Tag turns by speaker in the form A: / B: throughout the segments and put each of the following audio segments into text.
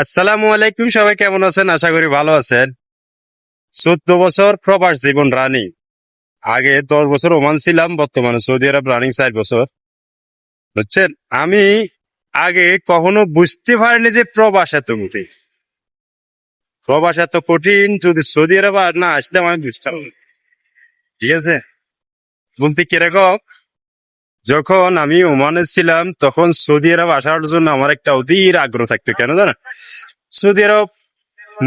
A: আসসালামু আলাইকুম, সবাই কেমন আছেন? আশা করি ভালো আছেন। চোদ্দ বছর প্রবাস জীবন রানিং। আগে দশ বছর ওমান ছিলাম, বর্তমানে সৌদি আরব রানিং চার বছর। বুঝছেন? আমি আগে কখনো বুঝতে পারিনি যে প্রবাস এত কঠিন। প্রবাস এত কঠিন, যদি সৌদি আরব আর না আসতাম, আমি বুঝতাম। ঠিক আছে? বলতে কীরকম? যখন আমি ওমানে ছিলাম, তখন সৌদি আরব আসার জন্য আমার একটা অধীর আগ্রহ থাকতো, কেন জানা? সৌদি আরব,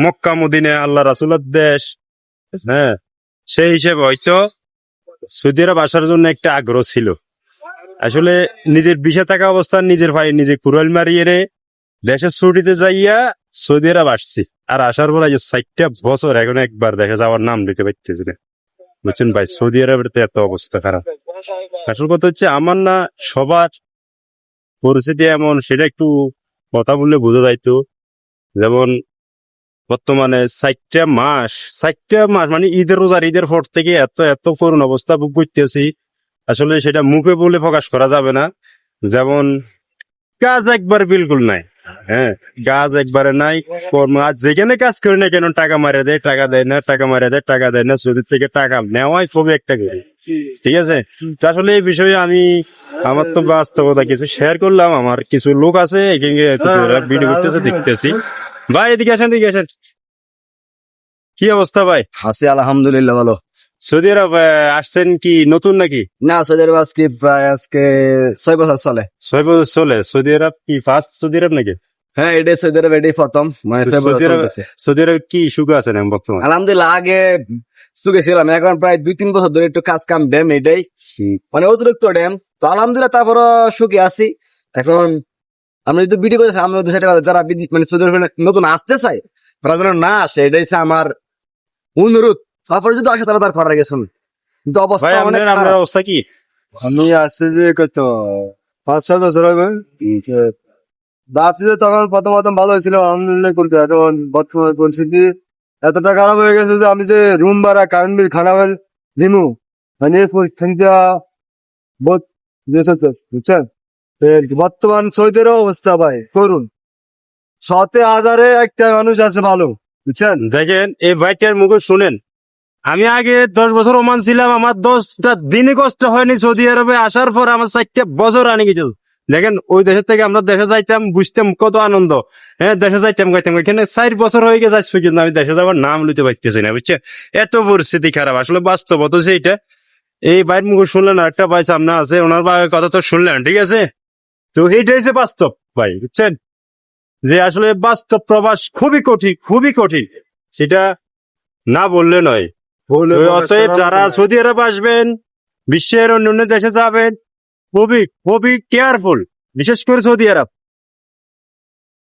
A: মক্কা, মদিনে, আল্লাহ রাসুলের দেশ হ্যাঁ? সেই হিসেবে হয়তো সৌদি আরব আসার জন্য একটা আগ্রহ ছিল। আসলে নিজের বিষে থাকা অবস্থা নিজের ভাই নিজে কুড়াল মারিয়ে রে দেশের ছুটিতে যাইয়া সৌদি আরব আসছি। আর আসার পর আজ ষাটটা বছর, এখন একবার দেখা যাওয়ার নাম নিতে পারতেছি না। বুঝছেন ভাই, সৌদি আরবের তো এত অবস্থা খারাপ। আসল কথা হচ্ছে, আমার না সবার পরিস্থিতি এমন, সেটা একটু কথা বললে বোঝা যাইতো। যেমন, বর্তমানে ষাটটা মাস ষাটটা মাস মানে ঈদের রোজার, ঈদের পর থেকে এত এত করুণ অবস্থা ভোগ করতেছি। আসলে সেটা মুখে বলে প্রকাশ করা যাবে না। যেমন, কাজ একবার বিলকুল নাই। হ্যাঁ কাজ একবারে নাই আর যেখানে কাজ করি না কেন টাকা মারে দেয়, টাকা দেয় না, টাকা মারে দেয়, টাকা দেয় না সৌদি থেকে টাকা নেওয়াই খুবই একটা করি ঠিক আছে? তো আসলে এই বিষয়ে আমি, আমার তো বাস্তবতা কিছু শেয়ার করলাম, আমার কিছু লোক আছে, এখানে ভিডিও করতেছে, দেখতেছি। ভাই, এদিকে আসেন এদিকে আসেন। কি অবস্থা ভাই?
B: হাসি আলহামদুলিল্লাহ, ভালো।
A: সৌদি আরব আসছেন কি নতুন নাকি?
B: না সৌদি আরব আজকে প্রায় আজকে ছয় বছর চলে।
A: ছয় বছর চলে। সৌদি আরব কি ফার্স্ট সৌদি আরব নাকি?
B: হ্যাঁ এটাই সৌদি আরব এটাই প্রথম। মানে
A: সৌদি আরব কি সুখ আছে না বর্তমানে?
B: আলহামদুলিল্লাহ আগে সুখে ছিলাম। এখন প্রায় দুই তিন বছর ধরে একটু কাজ কাম ড্যাম এটাই। মানে অতিরিক্ত ড্যাম তো আলহামদুলিল্লাহ তারপর সুখে আছি। এখন আমরা যদি ভিডিও করেছি আমরা দু টাকা যারা মানে সৌদি আরবে নতুন আসতে চাই তারা যেন না আসে এটাই আমার অনুরোধ। তারপরে যদি আসে তারা তার করার গেছুন কিন্তু অবস্থা
A: ভাই
B: অনেক
A: আপনার আপনার অবস্থা কি?
C: আমি আসছে যে কত পাঁচ ছয় বছর হবে। ভাবছি যে তখন প্রথম প্রথম ভালো হয়েছিল আলহামদুলিল্লাহ করতে এখন বর্তমান পরিস্থিতি এতটা খারাপ হয়ে গেছে যে আমি যে রুম ভাড়া কারেন্ট বিল খানা বিল দিমু। মানে এই পরিস্থিতিটা বহুত বেশ হচ্ছে, বুঝছেন? বর্তমান সৌদের অবস্থা ভাই করুন। শতে হাজারে একটা মানুষ আছে ভালো বুঝছেন?
A: দেখেন এই ভাইটার মুখে শুনেন। আমি আগে দশ বছর ওমান ছিলাম, আমার দশটা দিনই কষ্ট হয়নি সৌদি আরবে আসার পর আমার চারটা বছর আনি গেছিল। দেখেন, ওই দেশের থেকে আমরা দেশে যাইতাম, বুঝতাম কত আনন্দ। হ্যাঁ দেশে যাইতাম, গাইতাম। এখানে চার বছর হয়ে গেছে আজ পর্যন্ত আমি দেশে যাওয়ার নাম লইতে পারতেছি না বুঝছে এত পরিস্থিতি খারাপ। আসলে বাস্তবত সেইটা এই ভাইয়ের মুখে শুনলেন আর একটা ভাই সামনে আছে, ওনার ভাইয়ের কথা তো শুনলেন, ঠিক আছে? তো এইটাই যে বাস্তব ভাই, বুঝছেন? যে আসলে বাস্তব প্রবাস খুবই কঠিন খুবই কঠিন। সেটা না বললে নয়। অতএব যারা সৌদি আরব আসবেন বিশ্বের অন্য দেশে যাবেন খুবই খুবই কেয়ারফুল বিশেষ করে সৌদি আরব।